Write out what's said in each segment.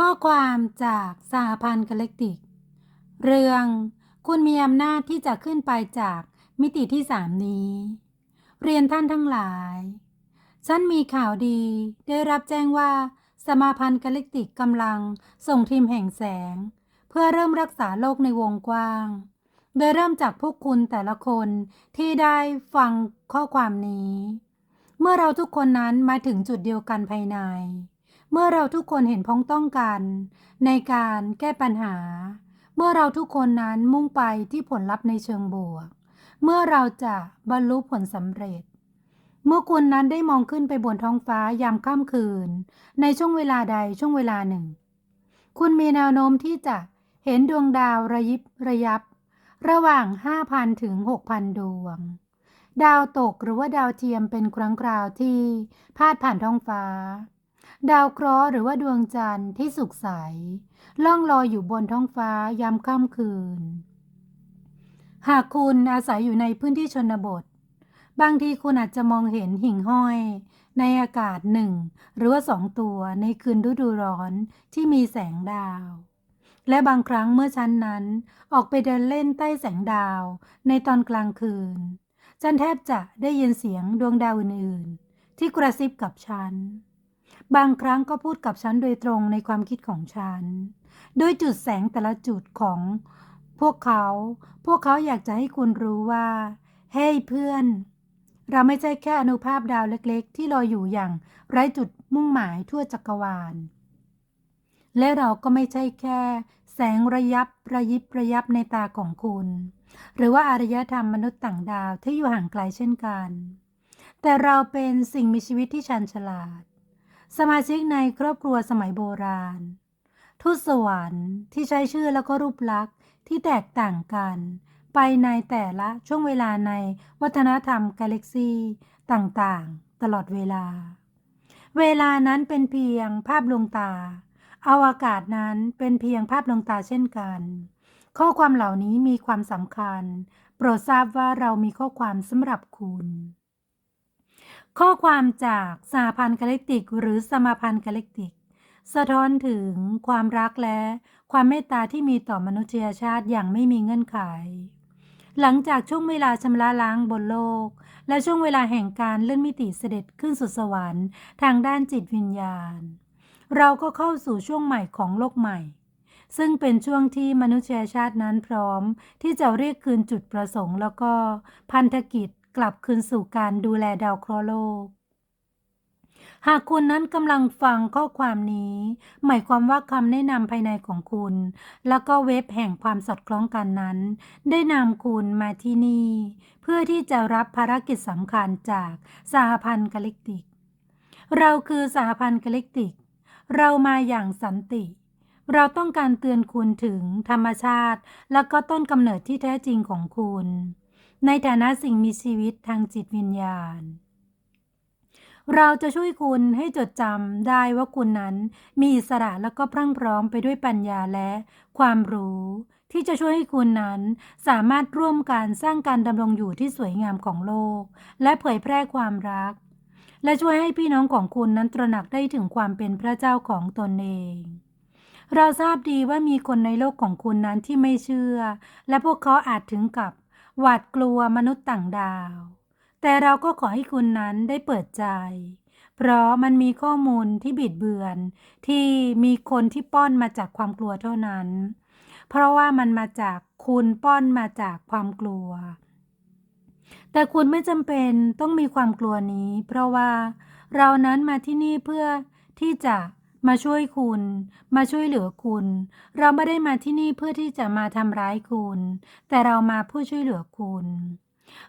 ข้อความจากสหพันธ์กาแล็กติก เรื่องคุณมีอำนาจที่จะขึ้นไปจากมิติที่สามนี้ เรียนท่านทั้งหลาย ฉันมีข่าวดีได้รับแจ้งว่าสมาพันธ์กาแล็กติกกำลังส่งทีมแห่งแสง เพื่อเริ่มรักษาโลกในวงกว้าง โดยเริ่มจากพวกคุณแต่ละคนที่ได้ฟังข้อความนี้ เมื่อเราทุกคนนั้นมาถึงจุดเดียวกันภายใน เมื่อเราทุกคนเห็นพ้องต้องกัน ในการแก้ปัญหา เมื่อเราทุกคนนั้นมุ่งไปที่ผลลัพธ์ในเชิงบวก เมื่อเราจะบรรลุผลสำเร็จ เมื่อคุณนั้นได้มองขึ้นไปบนท้องฟ้ายามค่ำคืน ในช่วงเวลาใดช่วงเวลาหนึ่ง คุณมีแนวโน้มที่จะเห็นดวงดาวระยิบระยับ ระหว่าง 5,000 ถึง 6,000 ดวงดาวตกหรือว่าดาวเทียมเป็นครั้งคราวที่พาดผ่านท้องฟ้า ดาวเคราะห์หรือว่าดวงจันทร์ที่สุกใส ล่องลอยอยู่บนท้องฟ้ายามค่ำคืน หากคุณอาศัยอยู่ในพื้นที่ชนบท บางทีคุณอาจจะมองเห็นหิ่งห้อย ในอากาศหนึ่งหรือว่าสองตัวในคืนฤดูร้อนที่มีแสงดาว และบางครั้งเมื่อฉันนั้น ออกไปเดินเล่นใต้แสงดาวในตอนกลางคืน ฉันแทบจะได้ยินเสียงดวงดาวอื่นๆที่กระซิบกับฉัน บางครั้งก็พูดกับฉันโดยตรงในความคิดของฉัน โดยจุดแสงแต่ละจุดของพวกเขา พวกเขาอยากจะให้คุณรู้ว่า เฮ้ยเพื่อน เราไม่ใช่แค่อนุภาพดาวเล็กๆ ที่ลอยอยู่อย่างไร้จุดมุ่งหมายทั่วจักรวาล และเราก็ไม่ใช่แค่ แสงระยับระยิบระยับในตาของคุณ หรือว่าอารยธรรมมนุษย์ต่างดาวที่อยู่ห่างไกลเช่นกัน แต่เราเป็นสิ่งมีชีวิตที่ชันฉลาด สมาชิกในครอบครัวสมัยโบราณ ทูตสวรรค์ที่ใช้ชื่อแล้วก็รูปลักษณ์ที่แตกต่างกัน ไปในแต่ละช่วงเวลาในวัฒนธรรมกาแล็กซีต่างๆ ตลอดเวลา เวลานั้นเป็นเพียงภาพลวงตา อวกาศนั้นเป็นเพียงภาพลวงตาเช่นกัน ข้อความเหล่านี้มีความสำคัญ โปรดทราบว่าเรามีข้อความสำหรับคุณ ข้อความจากสหพันธ์กาแล็กติก หรือสมาพันธ์กาแล็กติก สะท้อนถึงความรักและความเมตตาที่มีต่อมนุษยชาติอย่างไม่มีเงื่อนไข หลังจากช่วงเวลาชำระล้างบนโลก และช่วงเวลาแห่งการเลื่อนมิติเสด็จขึ้นสู่สวรรค์ทางด้านจิตวิญญาณ เราก็เข้าสู่ช่วงใหม่ของโลกใหม่ ซึ่งเป็นช่วงที่มนุษยชาตินั้นพร้อม ที่จะเรียกคืนจุดประสงค์ แล้วก็พันธกิจ กลับคืนสู่การดูแลดาวเคราะห์โลก หากคุณนั้นกำลังฟังข้อความนี้ หมายความว่าคำแนะนำภายในของคุณ แล้วก็เว็บแห่งความสอดคล้องกันนั้น ได้นำคุณมาที่นี่ เพื่อที่จะรับภารกิจสำคัญจากสหพันธ์กาแล็กติก เราคือสหพันธ์กาแล็กติก เรามาอย่างสันติเราต้องการเตือนคุณถึงธรรมชาติ และก็ต้นกำเนิดที่แท้จริงของคุณ ในฐานะสิ่งมีชีวิตทางจิตวิญญาณ เราจะช่วยคุณให้จดจำได้ว่าคุณนั้นมีอิสระแล้วก็พรั่งพร้อมไปด้วยปัญญาและความรู้ ที่จะช่วยให้คุณนั้นสามารถร่วมกันสร้างการดำรงอยู่ที่สวยงามของโลก และเผยแพร่ความรัก และช่วยให้พี่น้องของคุณนั้นตระหนักได้ถึงความเป็นพระเจ้าของตนเองเราทราบดีว่ามีคนในโลกของคุณนั้นที่ไม่เชื่อ และพวกเขาอาจถึงกับ หวาดกลัวมนุษย์ต่างดาว แต่เราก็ขอให้คุณนั้นได้เปิดใจ เพราะมันมีข้อมูลที่บิดเบือน ที่มีคนที่ป้อนมาจากความกลัวเท่านั้น เพราะว่ามันมาจากคุณป้อนมาจากความกลัว แต่คุณไม่จำเป็นต้องมีความกลัวนี้ เพราะว่าเรานั้นมาที่นี่เพื่อที่จะ มาช่วยคุณ มาช่วยเหลือคุณ เราไม่ได้มาที่นี่เพื่อที่จะมาทำร้ายคุณ แต่เรามาเพื่อช่วยเหลือคุณ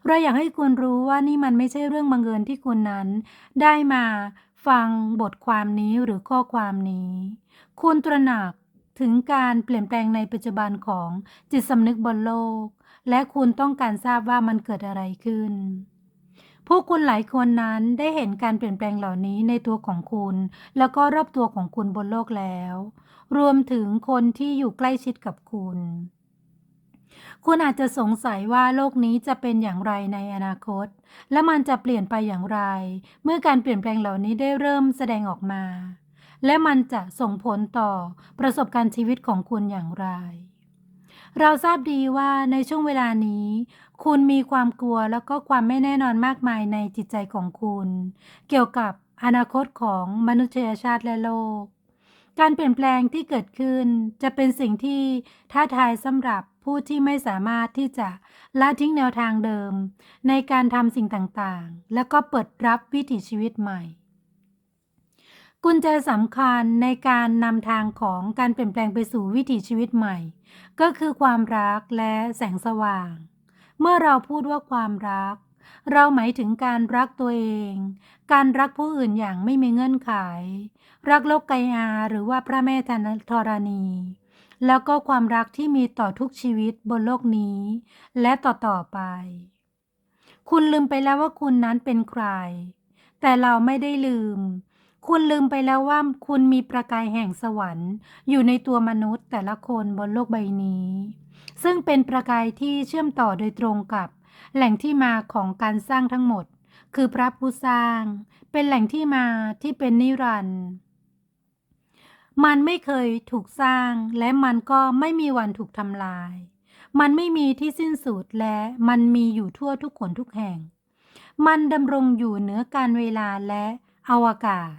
เราอยากให้คุณรู้ว่านี่มันไม่ใช่เรื่องบังเอิญที่คุณนั้น ได้มาฟังบทความนี้หรือข้อความนี้ คุณตระหนักถึงการเปลี่ยนแปลงในปัจจุบันของจิตสำนึกบนโลก และคุณต้องการทราบว่ามันเกิดอะไรขึ้น พวกคุณหลายคนนั้นได้เห็นการเปลี่ยนแปลงเหล่านี้ในตัวของคุณ แล้วก็รอบตัวของคุณบนโลกแล้ว รวมถึงคนที่อยู่ใกล้ชิดกับคุณ คุณอาจจะสงสัยว่าโลกนี้จะเป็นอย่างไรในอนาคต และมันจะเปลี่ยนไปอย่างไร เมื่อการเปลี่ยนแปลงเหล่านี้ได้เริ่มแสดงออกมา และมันจะส่งผลต่อประสบการณ์ชีวิตของคุณอย่างไร เราทราบดีว่าในช่วงเวลานี้ คุณมีความกลัวแล้วก็ความไม่แน่นอนมากมายในจิตใจของคุณ เกี่ยวกับอนาคตของมนุษยชาติและโลก การเปลี่ยนแปลงที่เกิดขึ้น จะเป็นสิ่งที่ท้าทายสำหรับผู้ที่ไม่สามารถที่จะละทิ้งแนวทางเดิม ในการทำสิ่งต่างๆ แล้วก็เปิดรับวิถีชีวิตใหม่ กุญแจสำคัญในการนำทางของการเปลี่ยนแปลงไปสู่วิถีชีวิตใหม่ ก็คือความรักและแสงสว่าง เมื่อเราพูดว่าความรัก เราหมายถึงการรักตัวเอง การรักผู้อื่นอย่างไม่มีเงื่อนไข รักโลกไกอาหรือว่าพระแม่ธรณี แล้วก็ความรักที่มีต่อทุกชีวิตบนโลกนี้ และต่อๆไป คุณลืมไปแล้วว่าคุณนั้นเป็นใคร แต่เราไม่ได้ลืม คุณลืมไปแล้วว่าคุณมีประกายแห่งสวรรค์ อยู่ในตัวมนุษย์แต่ละคนบนโลกใบนี้ ซึ่งเป็นประกายที่เชื่อมต่อโดยตรงกับ แหล่งที่มาของการสร้างทั้งหมด คือพระผู้สร้าง เป็นแหล่งที่มาที่เป็นนิรันดร์มันไม่เคยถูกสร้างและมันก็ไม่มีวันถูกทำลาย มันไม่มีที่สิ้นสุดและมันมีอยู่ทั่วทุกคนทุกแห่ง มันดำรงอยู่เหนือการเวลาและอวกาศ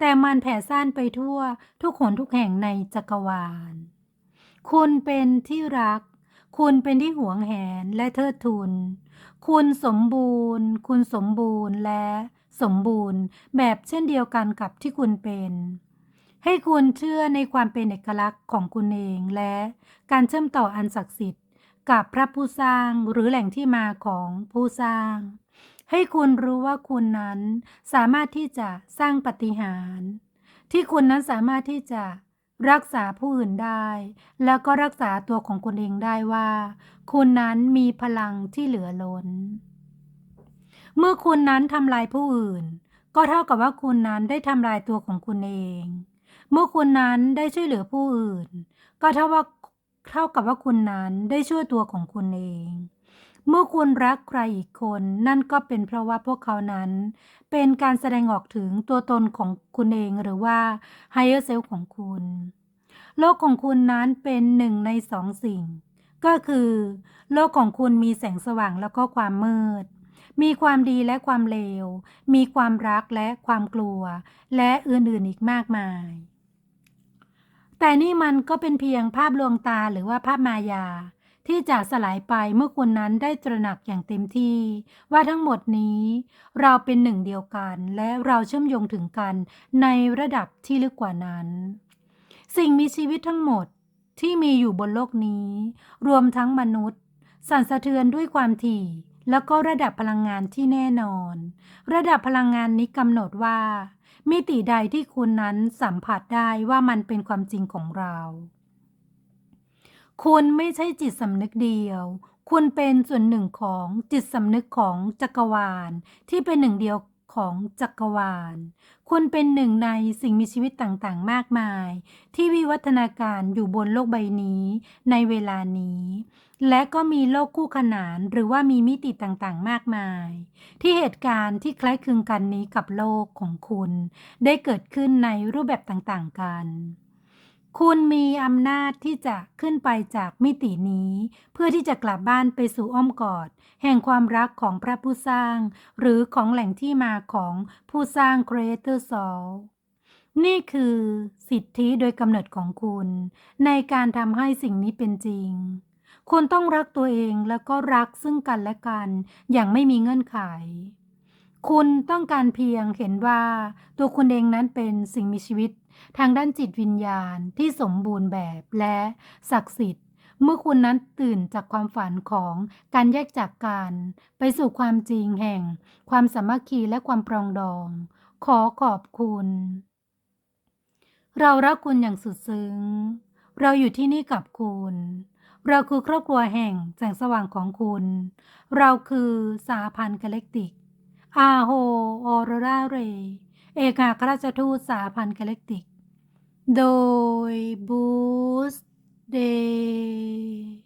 แต่มันแผ่ซ่านไปทั่วทุกคนทุกแห่งในจักรวาล คุณเป็นที่รัก คุณเป็นที่หวงแหนและเทิดทูน คุณสมบูรณ์ คุณสมบูรณ์และสมบูรณ์แบบเช่นเดียวกันกับที่คุณเป็น ให้คุณเชื่อในความเป็นเอกลักษณ์ของคุณเองและการเชื่อมต่ออันศักดิ์สิทธิ์กับพระผู้สร้างหรือแหล่งที่มาของผู้สร้าง ให้คุณรู้ว่าคุณนั้นสามารถที่จะสร้างปฏิหารที่คุณนั้นสามารถที่จะรักษาผู้อื่นได้ แล้วก็รักษาตัวของคุณเองได้ว่า คุณนั้นมีพลังที่เหลือล้น เมื่อคุณนั้นทำลายผู้อื่น ก็เท่ากับว่าคุณนั้นได้ทำลายตัวของคุณเอง เมื่อคุณนั้นได้ช่วยเหลือผู้อื่น ก็เท่าว่าเท่ากับว่าคุณนั้นได้ช่วยตัวของคุณเอง เมื่อคุณรักใครอีกคน นั่นก็เป็นเพราะว่าพวกเขานั้น เป็นการแสดงออกถึงตัวตนของคุณเองหรือว่า higher self ของคุณ โลกของคุณนั้นเป็นหนึ่งในสองสิ่ง ก็คือ โลกของคุณมีแสงสว่างแล้วก็ความมืด มีความดีและความเลว มีความรักและความกลัว และอื่นๆอีกมากมาย แต่นี่มันก็เป็นเพียงภาพลวงตาหรือว่าภาพมายา ที่จะสลายไปเมื่อคุณนั้นได้ตระหนักอย่างเต็มที่ ว่าทั้งหมดนี้ เราเป็นหนึ่งเดียวกัน และเราเชื่อมโยงถึงกันในระดับที่ลึกกว่านั้น สิ่งมีชีวิตทั้งหมดที่มีอยู่บนโลกนี้ รวมทั้งมนุษย์ สั่นสะเทือนด้วยความถี่แล้วก็ระดับพลังงานที่แน่นอน ระดับพลังงานนี้กำหนดว่า มิติใดที่คุณนั้นสัมผัสได้ว่ามันเป็นความจริงของเรา คุณไม่ใช่จิตสำนึกเดียว คุณเป็นส่วนหนึ่งของจิตสำนึกของจักรวาล ที่เป็นหนึ่งเดียวของจักรวาล คุณเป็นหนึ่งในสิ่งมีชีวิตต่างๆ มากมาย ที่วิวัฒนาการอยู่บนโลกใบนี้ในเวลานี้ และก็มีโลกคู่ขนานหรือว่ามีมิติต่างๆ มากมาย ที่เหตุการณ์ที่คล้ายคลึงกันนี้กับโลกของคุณ ได้เกิดขึ้นในรูปแบบต่างๆ กัน คุณมีอำนาจที่จะขึ้นไปจากมิตินี้ เพื่อที่จะกลับบ้านไปสู่อ้อมกอด แห่งความรักของพระผู้สร้าง หรือของแหล่งที่มาของผู้สร้าง Creator Soul นี่คือสิทธิโดยกำเนิดของคุณ ในการทำให้สิ่งนี้เป็นจริง คุณต้องรักตัวเองแล้วก็รักซึ่งกันและกัน อย่างไม่มีเงื่อนไข คุณต้องการเพียงเห็นว่าตัวคุณเองนั้นเป็นสิ่งมีชีวิต ทางด้านจิตวิญญาณที่สมบูรณ์แบบและศักดิ์สิทธิ์ เมื่อคุณนั้นตื่นจากความฝันของการแยกจากกัน ไปสู่ความจริงแห่ง ความสามัคคีและความปรองดอง ขอขอบคุณ เรารักคุณอย่างสุดซึ้ง เราอยู่ที่นี่กับคุณเราคือครอบครัวแห่งแสงสว่างของคุณ เราคือสาพันธ์กาแล็กติก อาโฮออโรราเร เอกอัครราชทูตสาพันธ์กาแล็กติก โดยบูสเดย์